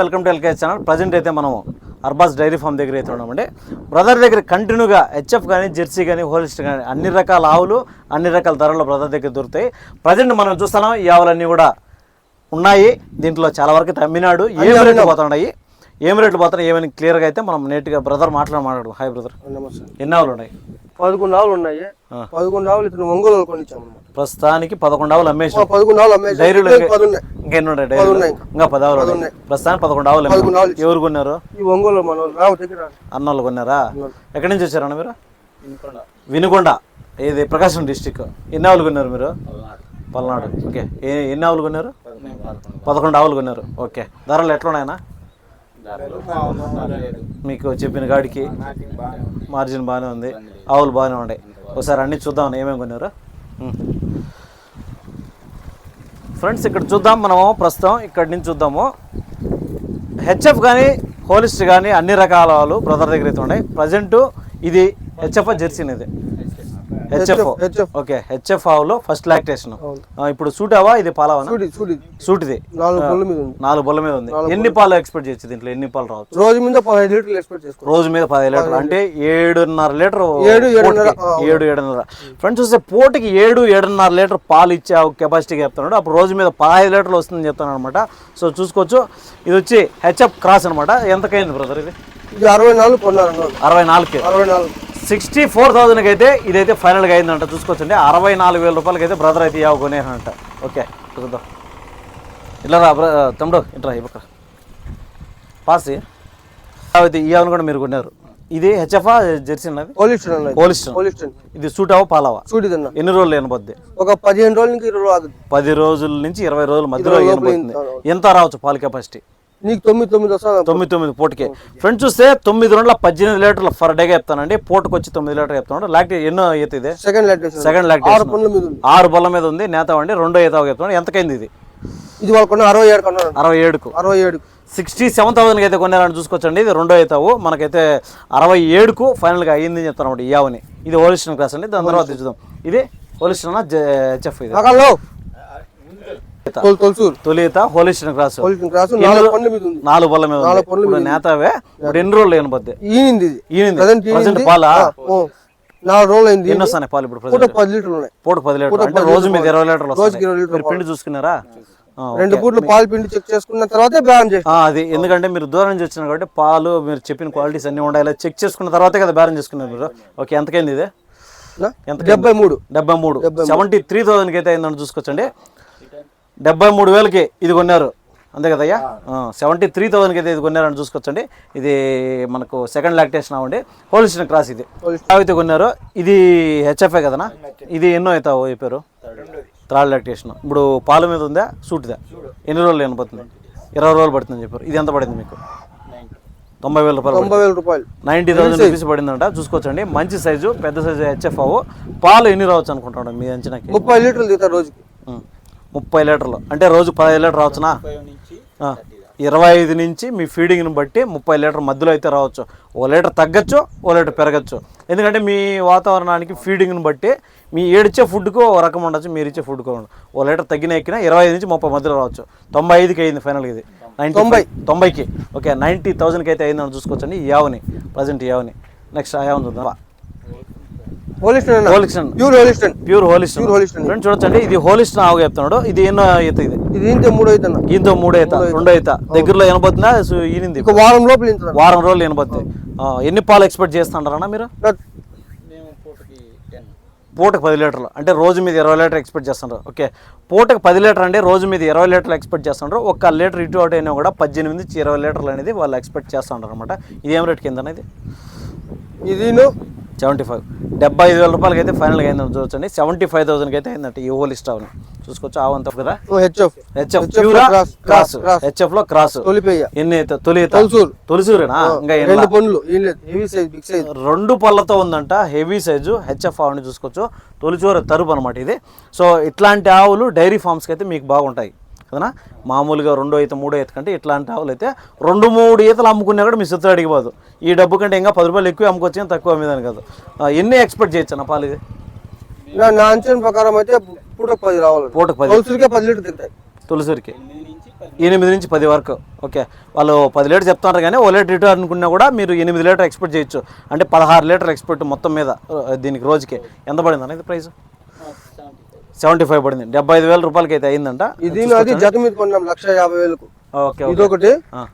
Welcome to LK channel. Present అయితే మనం Arbaz dairy farm దగ్గర అయితే ఉన్నామండి. బ్రదర్ దగ్గర కంటిన్యూగా హెచ్ఎఫ్ కానీ జెర్సీ కానీ హోలిస్ట్ కానీ అన్ని రకాల ఆవులు అన్ని రకాల ధరలు బ్రదర్ దగ్గర దొరుకుతాయి. ప్రజెంట్ మనం చూస్తున్నాం ఈ ఆవులన్నీ కూడా ఉన్నాయి. దీంట్లో చాలా వరకు తమ్మినాడు. ఏం రేట్లు పోతున్నాయి? ఏం రేట్లు పోతున్నాయి? ఏమని క్లియర్గా అయితే మనం నేట్గా బ్రదర్ మాట్లాడి హాయ్ బ్రదర్ నమస్తే. ఎన్ని ఆవులు ఉన్నాయి? పదకొండు ఆవులు ఉన్నాయి. పదకొండు ఆవులు ఇతను ఒంగోలు కొనిచ్చాము ప్రస్తుతానికి పదకొండు ఆవులు అమ్మేసి పదకొండు ఆవులు అమ్మేసి డైరీలో ఇంకా పది ఉన్నాయి ఇంకెన్ని ఉన్నాయి డైరీలో. ఇంకా. పది ఆవులు ఉన్నాయి. ప్రస్తుతానికి పదకొండు ఆవులు ఎవరు కొన్నారు? ఈ ఒంగోలు మన రావు దగ్గర అన్నోళ్ళు కొన్నారా? ఎక్కడి నుంచి వచ్చారన్న మీరు? వినుకొండ. ఇది ప్రకాశం డిస్టిక్. ఎన్ని ఆవులు కొన్నారు మీరు? పల్నాడు. ఓకే. ఏ- ఎన్ని ఆవులు కొన్నారు? పదకొండు. ఆవులు కొన్నారు. ఓకే. ధరలు ఎట్లా ఉన్నాయన్నా మీకు చెప్పిన గాడికి మార్జిన్ బాగానే ఉంది ఆవులు బాగానే ఉన్నాయి. ఒకసారి అన్ని చూద్దాం ఏమేమి కొన్నారు. ఫ్రెండ్స్ ఇక్కడ చూద్దాం మనము ప్రస్తుతం ఇక్కడ నుంచి చూద్దాము. హెచ్ఎఫ్ కానీ హోలిస్ట్ కానీ అన్ని రకాల వాళ్ళు బ్రదర్ దగ్గర అయితే ఉన్నాయి. ప్రజెంటు ఇది హెచ్ఎఫ్ జెర్సీ అనేది హెచ్ఎఫ్ ఓకే హెచ్ఎఫ్ ఆవులో ఫస్ట్ లాక్టేషన్ ఇప్పుడు సూట్ అవా? ఇది పాలవనా? చూడి చూడి సూట్ ఇది నాలుగు బొల్ల మీద ఉంది. నాలుగు బొల్ల మీద ఉంది. ఎన్ని పాలు ఎక్స్పెక్ట్ చేయొచ్చు దీంట్లో? ఎన్ని పాలు రావచ్చు? రోజు మీద పదహైదు లీటర్లు ఎక్స్పెక్ట్ చేసుకో రోజు మీద పదిహేను లీటర్ అంటే ఏడున్నర లీటర్ ఏడు. ఏడు ఏడున్నర. ఫ్రెండ్స్ చూస్తే పోటీకి ఏడు ఏడున్నర లీటర్ పాలు ఇచ్చే కెపాసిటీకి చెప్తున్నాడు. అప్పుడు రోజు మీద పదహైదు లీటర్లు వస్తుందని చెప్తున్నాడు అనమాట సో చూసుకోవచ్చు. ఇది వచ్చి హెచ్ఎఫ్ క్రాస్ అనమాట ఎంతకైంది బ్రదర్ ఇది? అరవై నాలుగు అరవై నాలుగుకి. అరవై నాలుగు. సిక్స్టీ ఫోర్ థౌసండ్కి అయితే ఇదైతే ఫైనల్గా అయిందంట. చూసుకోవచ్చండి. అరవై నాలుగు వేల రూపాయలకి అయితే బ్రదర్ అయితే ఇవ్వ కొనేనంట ఓకే చూద్దాం. ఇట్లా రా బ్ర తమ్ముడు ఇట్లా ఇవ్వక పాస్. అయితే ఈ ఆవును కూడా మీరు కొన్నారు. ఇది హెచ్ఎఫా జెర్సీ అన్నది? ఇది సూట్ అవ్వ పాలవా చూడిదన్న ఎన్ని రోజులు ఏనబద్ది ఒక పదిహేను రోజుల నుంచి ఇరవై రోజులు. పది రోజుల నుంచి ఇరవై రోజుల మధ్యలో ఎంత రావచ్చు పాల కెపాసిటీ? నీకు తొమ్మిది తొమ్మిది వస్తుంది తొమ్మిది తొమ్మిది పూటకి. ఫ్రెండ్స్ చూస్తే తొమ్మిది రెండుల పద్దెనిమిది లీటర్లు ఫర్ డేగా చెప్తానండి పూటకు వచ్చి తొమ్మిది లీటర్ చెప్తున్నాడు లాక్టే ఎన్నో ఈత ఇది? సెకండ్ లాక్టేషన్ సెకండ్ లాక్టేషన్ ఆరు బల్ల మీద ఉంది. నేత అండి. రెండో ఈత చెప్తున్నాడు ఎంతకైంది ఇది? ఇది వాళ్ళు కొన్న అరవై ఏడు కొన్నారు. అరవై ఏడుకు. అరవై ఏడు సిక్స్టీ సెవెన్ థౌసండ్కి అయితే కొన్నారని చూసుకోవచ్చండి. ఇది రెండో అవుతావు మనకైతే అరవై ఏడుకు ఫైనల్గా అయ్యింది చెప్తాను ఈ యావని. ఇది హోలిస్టన్ క్లాస్ అండి. దాని తర్వాత చూద్దాం. ఇది హోలిస్టన్ హెచ్ఎఫ్ ఇది. నాకల్లో తొలి తొలసూరు. తొలి ఈత హోలిస్టన్ క్లాస్ పోలీస్ క్రాస్ నాలుగు పనుల మీద ఉంది. నాలుగు బల్ల మీద. నాలుగు ఇప్పుడు నేతవే ఇప్పుడు ఎన్ని రోజులు ఏనబద్ది ఈనింది పాలా? నాలుగు రోజులు అయింది. ఎన్ని వస్తాయి పాలు ఇప్పుడు పూట ప్రజెంట్? పది లీటర్లు ఉన్నాయి. పూట పది లీటర్లు. అంటే రోజు మీద ఇరవై లీటర్లు రోజుకి వస్తాయి ఇరవై లీటర్లు మీరు పిండి చూసుకున్నారా? రెండు పూట్లు పాలు పిండి చెక్ చేసుకున్న తర్వాతే బ్యాన్ అది. ఎందుకంటే మీరు దూరం నుంచి వచ్చినారు కాబట్టి పాలు మీరు చెప్పిన క్వాలిటీస్ అన్ని ఉండాలి. చెక్ చేసుకున్న తర్వాతే కదా బేరం చేసుకున్నారు మీరు. ఓకే ఎంతకైంది ఇది? డెబ్బై మూడు. డెబ్బై మూడు. సెవెంటీ త్రీ థౌసండ్కి అయితే అయిందని చూసుకోవచ్చండి. డెబ్బై మూడు వేలకి ఇది కొన్నారు. అంతే కదయ్యా సెవెంటీ త్రీ థౌసండ్కి అయితే ఇది కొన్నారని చూసుకోవచ్చండి. ఇది మనకు సెకండ్ లాక్టేషన్ అవ్వండి హోల్స్టన్ క్రాస్ ఇది. అయితే కొన్నారు ఇది హెచ్ఎఫ్ఏ కదనా? ఇది ఎన్నో అవుతావు చెప్పారు థర్డ్ లాక్టేషన్. ఇప్పుడు పాల మీద ఉందా? సూట్దా? ఎన్ని రోజులు ఏమవుతుంది ఇరవై రోజులు పడుతుందని చెప్పారు. ఇది ఎంత పడింది మీకు? తొంభై వేల రూపాయలు తొంభై వేల రూపాయలు. నైంటీ థౌసండ్ రూపీస్ పడిందంట. చూసుకోవచ్చండి. మంచి సైజు పెద్ద సైజు హెచ్ఎఫ్ పాలు ఎన్ని రావచ్చు అనుకుంటాడు మీ అంచనాకి? ముప్పై లీటర్లు దిగుతారు రోజుకి. ముప్పై లీటర్లు. అంటే రోజు పదహైదు లీటర్ రావచ్చునా. ఇరవై ఐదు నుంచి మీ ఫీడింగ్ని బట్టి ముప్పై లీటర్ మధ్యలో అయితే రావచ్చు. ఓ లీటర్ తగ్గచ్చు ఓ లీటర్ పెరగచ్చు. ఎందుకంటే మీ వాతావరణానికి ఫీడింగ్ని బట్టి మీ ఏడిచ్చే ఫుడ్కు ఓ రకం ఉండొచ్చు మీరు ఇచ్చే ఫుడ్కు ఓ లీటర్ తగ్గిన ఎక్కినా ఇరవై ఐదు నుంచి ముప్పై మధ్యలో రావచ్చు. తొంభై ఐదుకి అయింది ఫైనల్గా ఇది. నైంటీ తొంభై. తొంభైకి. ఓకే నైంటీ థౌసండ్కి అయితే అయిందని చూసుకోవచ్చండి. ఈ యావని ప్రజెంట్ యావని. నెక్స్ట్ ఆ యావని చూద్దాం. Holstein Holstein pure Holstein pure Holstein pure Holstein friends చూడొచ్చండి. ఇది హోలిస్టన్ ఆవుగా చెప్తున్నాడు. ఇది ఎన్నో ఈత ఇది? ఇది ఇంతే మూడు ఈత రెండో ఈత. దగ్గరలో ఎనబోతుందా ఈనింది. ఒక వారం లోపల వారం రోజులు ఎనబోతుంది ఎన్ని పాలు ఎక్స్పెక్ట్ చేస్తుంటారన్నా మీరు? పూటకు పది లీటర్లు. అంటే రోజు మీద ఇరవై లీటర్ ఎక్స్పెక్ట్ చేస్తున్నారు. ఓకే. పూటకు పది లీటర్ అంటే రోజు మీద ఇరవై లీటర్లు ఎక్స్పెక్ట్ చేస్తున్నారు. ఒక లీటర్ ఇటు అటు అయినా కూడా పద్దెనిమిది నుంచి ఇరవై లీటర్లు అనేది వాళ్ళు ఎక్స్పెక్ట్ చేస్తుంటారు అనమాట ఇది ఏం రేట్ కింద అనేది ఇది సెవెంటీ ఫైవ్. డెబ్బై ఐదు వేల రూపాయలకి అయితే ఫైనల్గా అయిందని చూడొచ్చండి. సెవెంటీ ఫైవ్ థౌసండ్కి అయితే అయిందంట ఈ హోల్ ఇస్టావ్ని చూసుకోవచ్చు ఆవంత కదా? హెచ్ఎఫ్. హెచ్ఎఫ్. ప్యూరా క్రాస్. హెచ్ఎఫ్లో క్రాస్. తొలిపేయ ఎన్ని? తొలి. తొలిసూరేనా? ఇంకా రెండు సైజ్ రెండు పళ్ళతో ఉందంట. Heavy size. హెచ్ఎఫ్ ఆవుని చూసుకోవచ్చు. తొలిచూర తరుపు అనమాట ఇది. సో ఇట్లాంటి ఆవులు డైరీ ఫార్మ్స్కి అయితే మీకు బాగుంటాయి. కదనా మామూలుగా రెండో ఈత మూడో ఈత కంటే ఇట్లాంటి ఆవులు అయితే రెండు మూడు ఈతలు అమ్ముకున్నా కూడా మీ సిద్ధం అడిగిపోదు ఈ డబ్బు కంటే ఇంకా పది రూపాయలు ఎక్కువ అమ్ముకోవచ్చు కానీ తక్కువ అమ్మేదాని కాదు. ఎన్ని ఎక్స్పెక్ట్ చేయొచ్చు అన్న పాలు ఇది నా నా అంచనా ప్రకారం అయితే పూట పది రావాలి. పూటకు పది? పది లీటర్ దిగుతాయి తులసూరికి? ఎనిమిది నుంచి పది వరకు. ఓకే. వాళ్ళు పది లీటర్ చెప్తున్నారు కానీ ఓ లీటర్ ఇటు అనుకున్నా కూడా మీరు ఎనిమిది లీటర్ ఎక్స్పెక్ట్ చేయొచ్చు. అంటే పదహారు లీటర్ ఎక్స్పెక్ట్ మొత్తం మీద దీనికి రోజుకి. ఎంత పడింది అనేది ప్రైస్? సెవెంటీ ఫైవ్ పడింది. డెబ్బై ఐదు వేల రూపాయలకి అయితే అయిందంట. ఇది అది జత మీద కొన్నాం లక్ష యాభై వేలకు. ఓకే ఇదొకటి.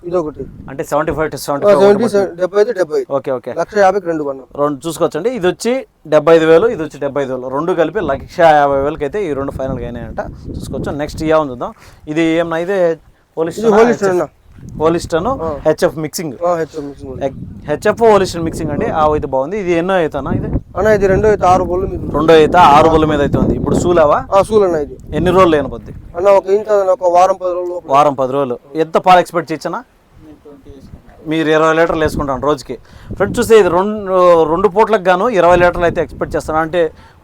ఇదొకటి. అంటే సెవెంటీ ఫైవ్ టు సెవెంటీ డెబ్బై అయితే డెబ్బై ఓకే ఓకే. లక్ష యాభైకి రెండు కొన్నాం రెండు చూసుకోవచ్చండి. ఇది వచ్చి డెబ్బై ఐదు వేలు ఇది వచ్చి డెబ్బై ఐదు వేలు. రెండు కలిపి లక్ష యాభై వేలకి అయితే ఈ రెండు ఫైనల్గా అయినాయంట. చూసుకోవచ్చు. నెక్స్ట్ ఇయా చూద్దాం. ఇది ఏమన్నా ఇదే ఇది హోలిస్టర్ అన్న Holstein HF mixing. HF Holstein mixing అండి. ఆ అయితే బాగుంది. ఇది ఎన్నో అవుతానా ఇది? అన్న ఇది రెండో అయితే ఆరు బొల్లు మీకు రెండో అయితే ఆరు బుల్ల మీద అయితే ఉంది. ఇప్పుడు సూలావా? ఆ సూల్ అన్న ఇది. ఎన్ని రోజులు లేనపోద్ది అన్న ఒక ఇంత ఒక వారం పది రోజులు వారం పది రోజులు. ఎంత పాలు ఎక్స్పెక్ట్ చేయొచ్చనా మీరు ఇరవై లీటర్లు వేసుకుంటాను రోజుకి. ఫ్రెండ్స్ చూస్తే ఇది రెండు రెండు పూట్లకు గాను ఇరవై లీటర్లు అయితే ఎక్స్పెక్ట్ చేస్తాను. అంటే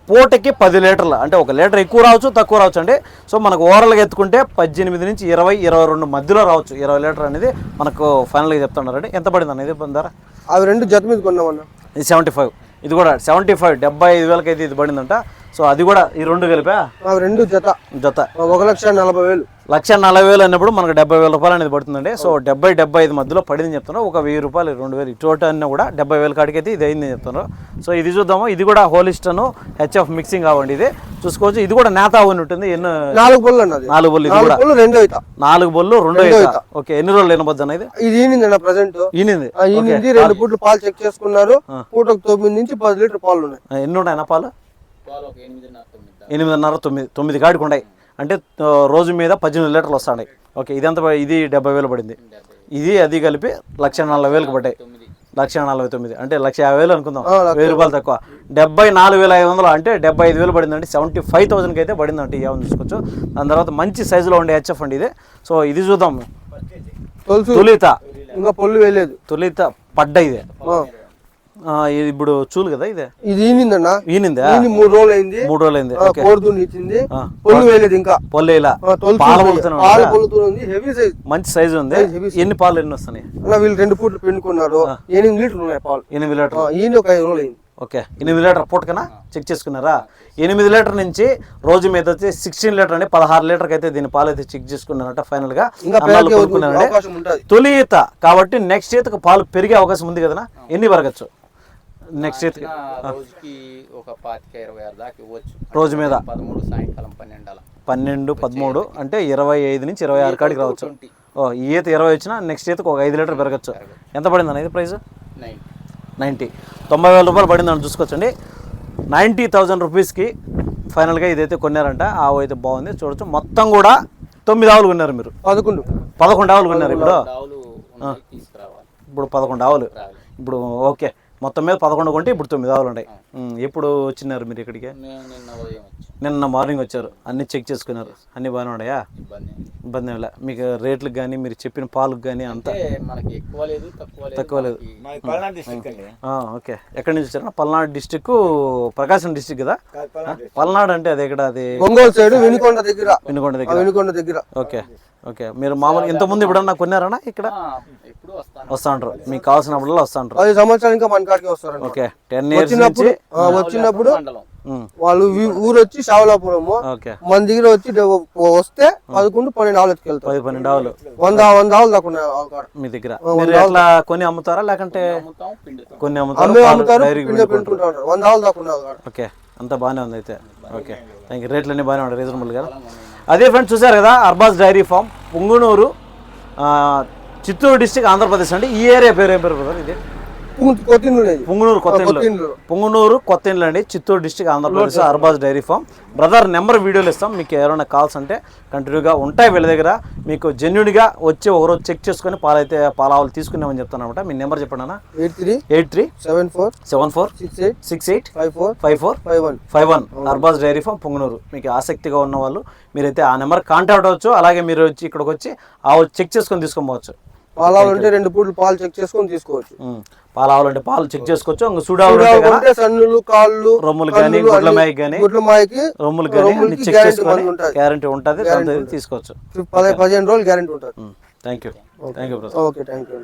పూటకి పది లీటర్లు అంటే ఒక లీటర్ ఎక్కువ రావచ్చు తక్కువ రావచ్చు అండి. సో మనకు ఓవరాల్గా ఎత్తుకుంటే పద్దెనిమిది నుంచి ఇరవై ఇరవై రెండు మధ్యలో రావచ్చు. ఇరవై లీటర్ అనేది మనకు ఫైనల్గా చెప్తున్నారండి. ఎంత పడింది అనేది బందారా అవి రెండు జత మీద కొన్నాం అన్న ఇది సెవెంటీ ఫైవ్. ఇది కూడా సెవెంటీ ఫైవ్ డెబ్బై ఐదు వేలకి అయితే ఇది పడిందంట. సో అది కూడా ఈ రెండు కలిపా? రెండు జత. జత. ఒక లక్ష నలభై వేలు. లక్ష నలభై వేలు అన్నప్పుడు మనకు డెబ్బై వేల రూపాయలు అనేది పడుతుందండి. సో డెబ్బై డెబ్బై ఐదు మధ్యలో పడింది చెప్తున్నారు. ఒక వెయ్యి రూపాయలు రెండు వేలు ఇటు అన్న కూడా డెబ్బై వేల కాడికి అయితే ఇది అయింది చెప్తున్నారు. సో ఇది చూద్దాము. ఇది కూడా హోలిస్టను హెచ్ఎఫ్ మిక్సింగ్ అవ్వండి ఇది. చూసుకోవచ్చు. ఇది కూడా నేత అవని ఉంటుంది. ఎన్నో నాలుగు బొల్లు అన్నది నాలుగు బొల్లు ఇది కూడా. బొల్లు రెండో అవుతా నాలుగు బొల్లు రెండు ఓకే. ఎన్ని రోజులు వినబద్దు అనేది ఇది? ఈనింది అన్న ప్రజెంట్. ఈనింది. ఈనింది రెండు పూట్లు పాలు చెక్ చేసుకున్నారు. పూటకు తొమ్మిది నుంచి పది లీటర్ పాలు ఉన్నాయి ఎన్ని ఉన్నాయి పాలు? ఎనిమిదిన్నర తొమ్మిది. తొమ్మిది కాడికి ఉన్నాయి. అంటే రోజు మీద పద్దెనిమిది లీటర్లు వస్తున్నాయి. ఓకే ఇది ఎంత ప- ఇది డెబ్బై వేలు పడింది. ఇది అది కలిపి లక్ష నలభై వేలకు పడ్డాయి. లక్ష నలభై తొమ్మిది. అంటే లక్ష యాభై వేలు అనుకుందాం. వెయ్యి రూపాయలు తక్కువ. డెబ్బై నాలుగు వేల ఐదు వందలు అంటే డెబ్బై ఐదు వేలు పడిందండి. సెవెంటీ ఫైవ్ థౌసండ్కి అయితే పడిందంటే ఏమని చూసుకోవచ్చు. దాని తర్వాత మంచి సైజులో ఉండే హెచ్ఎఫ్ అండి ఇది. సో ఇది చూద్దాం. తులిత. ఇంకా పొల్లు వేయలేదు. తులిత పడ్డ ఇది. ఇప్పుడు చూలు కదా ఇది? ఇది ఈనిందన్న? ఈనిందా? ఈని మూడు రోజులు అయింది మూడు రోజులు అయింది ఓకే. కోరుతూని ఇచ్చింది. పొల్లు వేయలేదు ఇంకా. తొలుసు పాల ఉంది. పొలుతూనే పాలు ఉందా? పొలుతూ ఉంది హెవీ సైజ్ మంచి సైజు ఉంది. ఎన్ని పాలు ఎన్ని వస్తున్నాయి? వీళ్ళు రెండు పూట్లు పెట్టుకున్నారు ఎనిమిది లీటర్లు ఉన్నాయి పాలు. ఎనిమిది లీటర్ ఈయన ఒక ఐదు రోజులు అయింది. ఓకే. ఎనిమిది లీటర్ పూటకనా? చెక్ చేసుకున్నారా? ఎనిమిది లీటర్ నుంచి రోజు మీద వచ్చి సిక్స్టీన్ లీటర్ అండి పదహారు లీటర్కి అయితే దీని పాలు అయితే చెక్ చేసుకున్నారట ఫైనల్గా. తొలి ఈత. కాబట్టి నెక్స్ట్ ఈతకు పాలు పెరిగే అవకాశం ఉంది కదనా? ఎన్ని పెరగచ్చు నెక్స్ట్ రోజుకి ఒక పాతిక ఇరవై ఆరు దాకా ఇవ్వచ్చు. రోజు మీద? పదమూడు సాయంకాలం పన్నెండు అలా. పన్నెండు పదమూడు అంటే ఇరవై ఐదు నుంచి ఇరవై ఆరు కాడికి రావచ్చు. ఓ ఈ ఈత ఇరవై వచ్చినా నెక్స్ట్ ఈతకు ఒక ఐదు లీటర్ పెరగచ్చు. ఎంత పడింది అనేది ప్రైస్ నైన్ నైంటీ. తొంభై వేల రూపాయలు పడిందని చూసుకోవచ్చండి. నైంటీ థౌజండ్ రూపీస్కి ఫైనల్గా ఇదైతే కొన్నారంట. ఆవు అయితే బాగుంది. చూడొచ్చు. మొత్తం కూడా తొమ్మిది ఆవులు కొన్నారు మీరు. పదకొండు. పదకొండు ఆవులు కొన్నారు ఇప్పుడు. ఇప్పుడు పదకొండు ఆవులు. ఇప్పుడు ఓకే. మొత్తం మీద పదకొండు కొంటే ఇప్పుడు తొమ్మిది ఆవులు ఉన్నాయి. ఎప్పుడు వచ్చినారు మీరు ఇక్కడికి? నేను నిన్న మార్నింగ్ వచ్చారు. అన్ని చెక్ చేసుకున్నారు. అన్ని బాగానే ఉన్నాయా? ఇబ్బంది ఏం లేదు. ఇబ్బంది ఏం లే మీకు రేట్లకు కానీ మీరు చెప్పిన పాలకు కానీ అంతా తక్కువ లేదు. ఓకే. ఎక్కడి నుంచి వచ్చారు? పల్నాడు డిస్టిక్ ప్రకాశం డిస్టిక్ కదా? పల్నాడు అంటే అది ఎక్కడ? అది ఒంగోలు సైడ్ వినుకొండ దగ్గర. వినుకొండ దగ్గర. వినుకొండ దగ్గర. ఓకే. ఓకే. మీరు మామూలు ఇంతకుముందు ఎప్పుడన్నా కొన్నారన్నా ఇక్కడ? ఆ, ఎప్పుడు వస్తాను. వస్తా ఉంటారు మీకు కావాల్సినప్పుడల్లా వస్తా ఉంటారు పది సంవత్సరాలు ఇంకా మన కాడికి వస్తారంట. ఓకే. టెన్ ఇయర్స్ వచ్చినప్పుడు వచ్చినప్పుడు వాళ్ళు ఊరు వచ్చి శావలాపురము ఓకే. మన దగ్గర వచ్చి వస్తే పదకొండు పన్నెండు ఆవులు ఎత్తుకెళ్తారు. పది పన్నెండు ఆవులు. వంద వంద ఆవులు దాకా మీ దగ్గర. మీరు ఎట్లా కొని అమ్ముతారా? లేకంటే అమ్ముతాం పిండుతాం. కొన్ని అమ్ముతారా? వంద ఆవులు దాకా ఓకే. అంతా బాగానే ఉంది అయితే. ఓకే. థ్యాంక్ యూ రేట్లు అన్నీ బాగానే ఉన్నాయి. రీజనబుల్ కదా? అదే ఫ్రెండ్స్ చూసారు కదా Arbaz dairy farm Punganur Chittoor district Andhra Pradesh అండి. ఈ ఏరియా పేరు ఏం పేరు బ్రదర్ ఇది? పుంగునూరు కొత్త పుంగునూరు కొత్త ఇల్లు అండి. Chittoor district Andhra Pradesh Arbaz dairy farm. Brother number వీడియోలు ఇస్తాం. మీకు ఎవరైనా కాల్స్ అంటే కంటిన్యూగా ఉంటాయి వీళ్ళ దగ్గర. మీకు జెన్యున్గా వచ్చి ఒకరోజు చెక్ చేసుకొని పాలైతే పాలావులు తీసుకున్నామని చెప్తాను అనమాట. మీ నెంబర్ చెప్పండి అన్న. Eight three eight three seven four seven four six eight six eight five four five four five one. Five one. Arbaz dairy farm Punganur. మీకు ఆసక్తిగా ఉన్న వాళ్ళు మీరైతే ఆ నెంబర్ కాంటాక్ట్ అవ్వచ్చు. అలాగే మీరు వచ్చి ఇక్కడికి వచ్చి ఆ చెక్ చేసుకొని తీసుకోవచ్చు పాలు ఉంటే రెండు పూటలు పాలు చెక్ చేసుకొని తీసుకోవచ్చు. ఉమ్. పాలు ఆవులంటే పాలు చెక్ చేసుకోవచ్చు. సుడావులు ఉంటే సన్నులు కాళ్ళు రొమ్ములు కానీ గుడ్ల మాయకి కానీ గుడ్ల మాయకి రొమ్ములు కానీ చెక్ చేసుకొని. గ్యారంటీ ఉంటుంది తీసుకోవచ్చు. పది పదిహేను రోజులు గ్యారెంటీ ఉంటుంది. Thank you thank you okay thank you